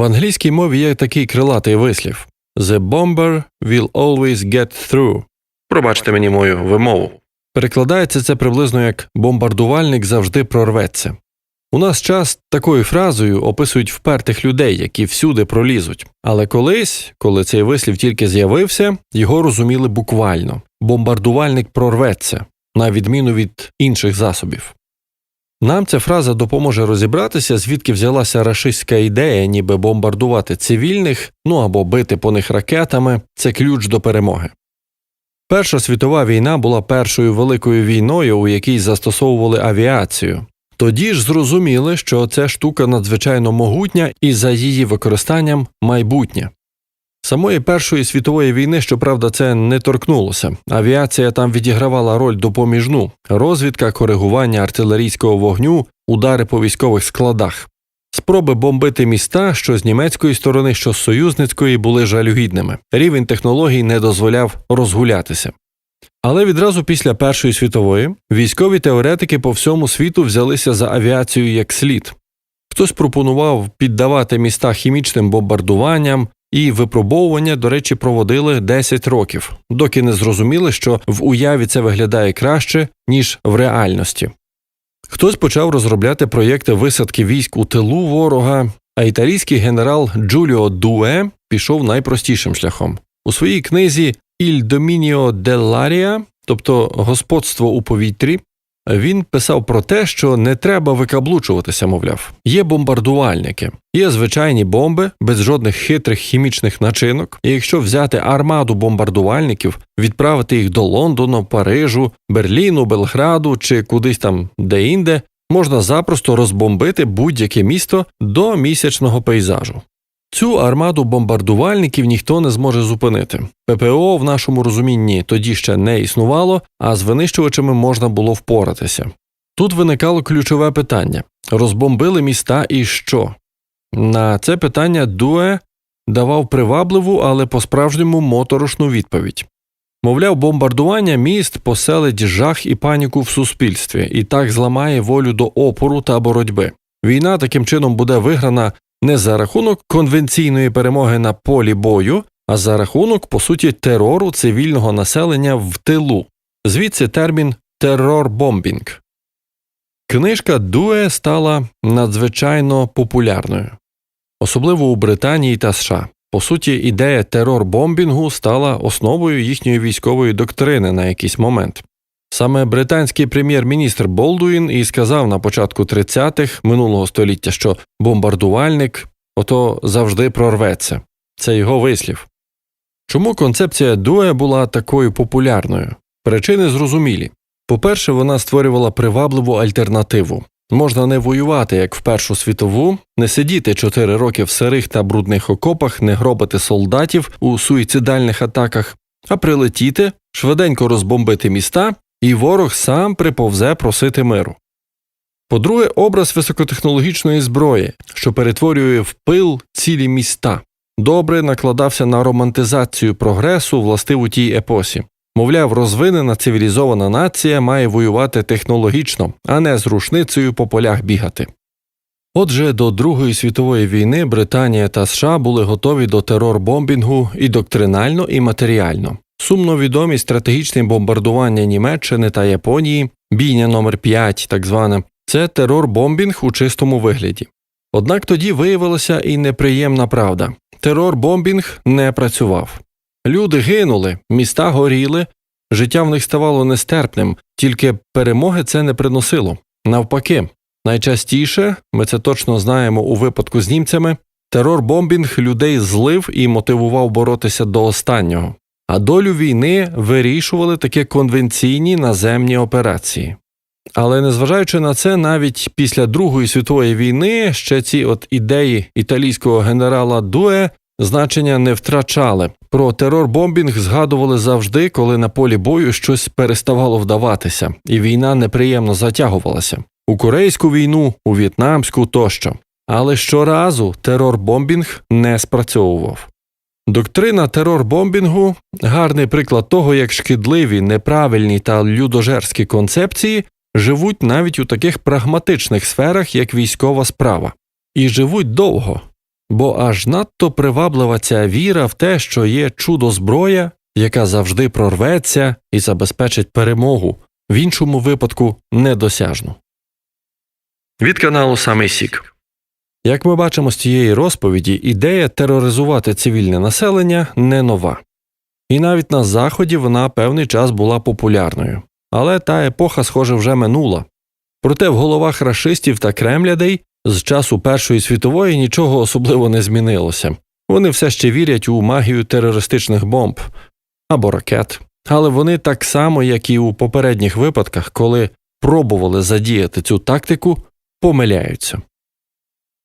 В англійській мові є такий крилатий вислів The bomber will always get through. Пробачте мені мою вимову. Перекладається це приблизно як бомбардувальник завжди прорветься. У нас час такою фразою описують впертих людей, які всюди пролізуть. Але колись, коли цей вислів тільки з'явився, його розуміли буквально бомбардувальник прорветься, на відміну від інших засобів. Нам ця фраза допоможе розібратися, звідки взялася рашистська ідея, ніби бомбардувати цивільних, ну або бити по них ракетами це ключ до перемоги. Перша світова війна була першою великою війною, у якій застосовували авіацію. Тоді ж зрозуміли, що ця штука надзвичайно могутня і за її використанням майбутнє. Самої Першої світової війни, щоправда, це не торкнулося. Авіація там відігравала роль допоміжну розвідка, коригування артилерійського вогню, удари по військових складах. Спроби бомбити міста, що з німецької сторони, що з союзницької, були жалюгідними. Рівень технологій не дозволяв розгулятися. Але відразу після Першої світової військові теоретики по всьому світу взялися за авіацію як слід. Хтось пропонував піддавати міста хімічним бомбардуванням, і випробовування, до речі, проводили 10 років, доки не зрозуміли, що в уяві це виглядає краще, ніж в реальності. Хтось почав розробляти проєкти висадки військ у тилу ворога, а італійський генерал Джуліо Дуе пішов найпростішим шляхом. У своїй книзі «Il dominio dell'aria», тобто господство у повітрі, він писав про те, що не треба викаблучуватися, мовляв. Є бомбардувальники, є звичайні бомби без жодних хитрих хімічних начинок. І якщо взяти армаду бомбардувальників, відправити їх до Лондону, Парижу, Берліну, Белграду чи кудись там де-інде, можна запросто розбомбити будь-яке місто до місячного пейзажу. Цю армаду бомбардувальників ніхто не зможе зупинити. ППО в нашому розумінні тоді ще не існувало, а з винищувачами можна було впоратися. Тут виникало ключове питання розбомбили міста і що? На це питання Дуе давав привабливу, але по справжньому моторошну відповідь. Мовляв, бомбардування міст поселить жах і паніку в суспільстві і так зламає волю до опору та боротьби. Війна таким чином буде виграна не за рахунок конвенційної перемоги на полі бою, а за рахунок, по суті, терору цивільного населення в тилу, звідси термін терорбомбінг. Книжка Дуе стала надзвичайно популярною, особливо у Британії та США. По суті, ідея терорбомбінгу стала основою їхньої військової доктрини на якийсь момент. Саме британський прем'єр-міністр Болдуін і сказав на початку 30-х минулого століття, що бомбардувальник ото завжди прорветься. Це його вислів. Чому концепція Дуе була такою популярною? Причини зрозумілі. По-перше, вона створювала привабливу альтернативу. Можна не воювати, як в Першу світову, не сидіти чотири роки в сирих та брудних окопах, не гробити солдатів у суїцидальних атаках, а прилетіти, швиденько розбомбити міста і ворог сам приповзе просити миру. По-друге, образ високотехнологічної зброї, що перетворює в пил цілі міста, добре накладався на романтизацію прогресу, властиву тій епосі. Мовляв, розвинена цивілізована нація має воювати технологічно, а не з рушницею по полях бігати. Отже, до Другої світової війни Британія та США були готові до терор-бомбінгу і доктринально, і матеріально. Сумно відомі стратегічні бомбардування Німеччини та Японії, бійня номер 5 так звана, це терор-бомбінг у чистому вигляді. Однак тоді виявилася і неприємна правда терор-бомбінг не працював. Люди гинули, міста горіли, життя в них ставало нестерпним, тільки перемоги це не приносило. Навпаки, найчастіше, ми це точно знаємо у випадку з німцями, терор-бомбінг людей злив і мотивував боротися до останнього а долю війни вирішували такі конвенційні наземні операції. Але незважаючи на це, навіть після Другої світової війни ще ці от ідеї італійського генерала Дуе значення не втрачали. Про терор-бомбінг згадували завжди, коли на полі бою щось переставало вдаватися, і війна неприємно затягувалася у корейську війну, у в'єтнамську тощо. Але щоразу терор-бомбінг не спрацьовував. Доктрина терор-бомбінгу гарний приклад того, як шкідливі, неправильні та людожерські концепції живуть навіть у таких прагматичних сферах, як військова справа, і живуть довго. бо аж надто приваблива ця віра в те, що є чудо зброя, яка завжди прорветься і забезпечить перемогу, в іншому випадку недосяжну. Від каналу Самий Сік. Як ми бачимо з цієї розповіді, ідея тероризувати цивільне населення не нова. І навіть на Заході вона певний час була популярною. Але та епоха, схоже, вже минула. Проте в головах рашистів та кремлядей з часу Першої світової нічого особливо не змінилося. Вони все ще вірять у магію терористичних бомб або ракет. Але вони так само, як і у попередніх випадках, коли пробували задіяти цю тактику, помиляються.